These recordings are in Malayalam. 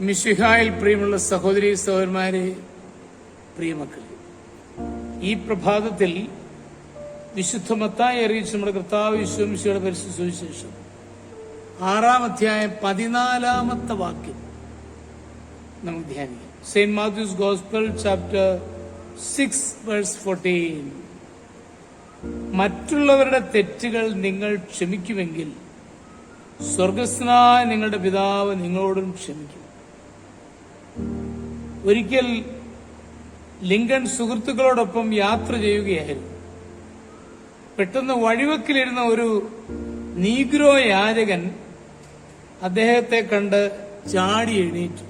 മിശിഹായിൽ പ്രിയമുള്ള സഹോദരി സഹോദരന്മാരെ പ്രിയമക്കളെ ഈ പ്രഭാതത്തിൽ വിശുദ്ധമത്തായി അറിയിച്ചു നമ്മുടെ കർത്താവ് വിശ്വമിശിയുടെ പരിശുദ്ധ സുവിശേഷം ആറാം അധ്യായം പതിനാലാമത്തെ വാക്യം നമുക്ക് ധ്യാനിക്കാം. Saint Matthew's gospel chapter six verse fourteen. മറ്റുള്ളവരുടെ തെറ്റുകൾ നിങ്ങൾ ക്ഷമിക്കുമെങ്കിൽ സ്വർഗസ്നായ നിങ്ങളുടെ പിതാവ് നിങ്ങളോടും ക്ഷമിക്കും. ഒരിക്കൽ ലിങ്കൺ സുഹൃത്തുക്കളോടൊപ്പം യാത്ര ചെയ്യുകയായിരുന്നു. പെട്ടെന്ന് വഴിവെക്കിലിരുന്ന ഒരു നീഗ്രോ യാചകൻ അദ്ദേഹത്തെ കണ്ട് ചാടി എണീറ്റു.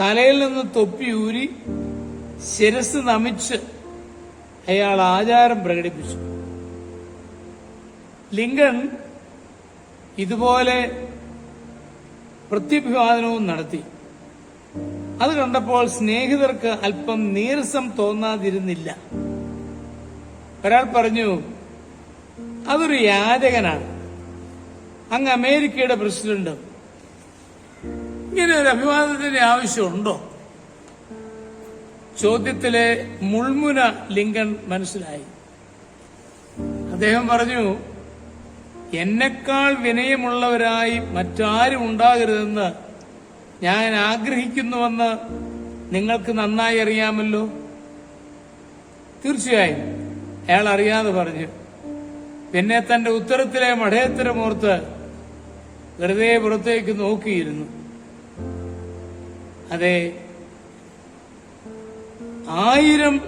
തലയിൽ നിന്ന് തൊപ്പി ഊരി ശിരസ് നമിച്ച് അയാൾ ആചാരം പ്രകടിപ്പിച്ചു. ലിങ്കൺ ഇതുപോലെ പ്രത്യഭിവാദനവും നടത്തി. അത് കണ്ടപ്പോൾ സ്നേഹിതർക്ക് അല്പം നീരസം തോന്നാതിരുന്നില്ല. ഒരാൾ പറഞ്ഞു അതൊരു യാചകനാണ്. അങ്ങ് അമേരിക്കയുടെ പ്രസിഡന്റ്. ഇങ്ങനെ ഒരു അഭിവാദത്തിന്റെ ആവശ്യമുണ്ടോ? ചോദ്യത്തിലെ മുൾമുന ലിങ്കൺ മനസ്സിലായി. അദ്ദേഹം പറഞ്ഞു എന്നെക്കാൾ വിനയമുള്ളവരായി മറ്റാരും ഉണ്ടാകരുതെന്ന് ഞാൻ ആഗ്രഹിക്കുന്നുവെന്ന് നിങ്ങൾക്ക് നന്നായി അറിയാമല്ലോ? തീർച്ചയായും. അയാൾ അറിയാതെ പറഞ്ഞു പിന്നെ തന്റെ ഉത്തരത്തിലെ മഠയത്തരമോർത്ത് വെറുതെ പുറത്തേക്ക് നോക്കിയിരുന്നു. അതെ ആയിരം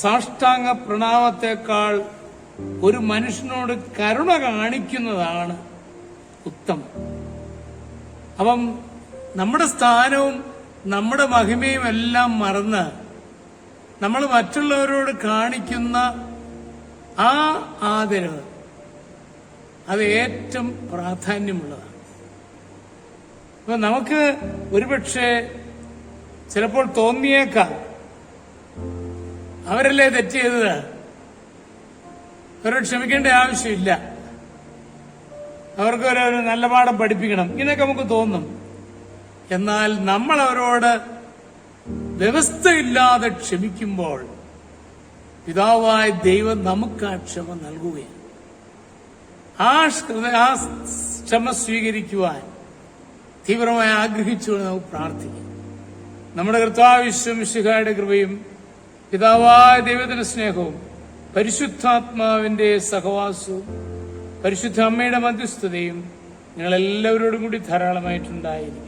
സാഷ്ടാംഗ പ്രണാമത്തെക്കാൾ ഒരു മനുഷ്യനോട് കരുണ കാണിക്കുന്നതാണ് ഉത്തമം. അപ്പം നമ്മുടെ സ്ഥാനവും നമ്മുടെ മഹിമയും എല്ലാം മറന്ന് നമ്മൾ മറ്റുള്ളവരോട് കാണിക്കുന്ന ആ ആദരവ് അത് ഏറ്റവും പ്രാധാന്യമുള്ളതാണ്. അപ്പൊ നമുക്ക് ഒരുപക്ഷെ ചിലപ്പോൾ തോന്നിയേക്കാം അവരല്ലേ തെറ്റ് ചെയ്തത്? അവരോട് ക്ഷമിക്കേണ്ട ആവശ്യമില്ല. അവർക്ക് ഒരു നല്ല പാഠം പഠിപ്പിക്കണം. ഇങ്ങനെയൊക്കെ നമുക്ക് തോന്നും. എന്നാൽ നമ്മൾ അവരോട് വ്യവസ്ഥയില്ലാതെ ക്ഷമിക്കുമ്പോൾ പിതാവായ ദൈവം നമുക്ക് ആ ക്ഷമ നൽകുകയാണ്. ആ ക്ഷമ സ്വീകരിക്കുവാൻ തീവ്രമായി ആഗ്രഹിച്ചുകൊണ്ട് നമുക്ക് പ്രാർത്ഥിക്കാം. നമ്മുടെ കർത്താവിശ്വമിശിഖായുടെ കൃപയും പിതാവായ ദൈവത്തിന്റെ സ്നേഹവും പരിശുദ്ധാത്മാവിന്റെ സഹവാസവും പരിശുദ്ധ അമ്മയുടെ മധ്യസ്ഥതയും നിങ്ങളെല്ലാവരോടും കൂടി ധാരാളമായിട്ടുണ്ടായിരിക്കും.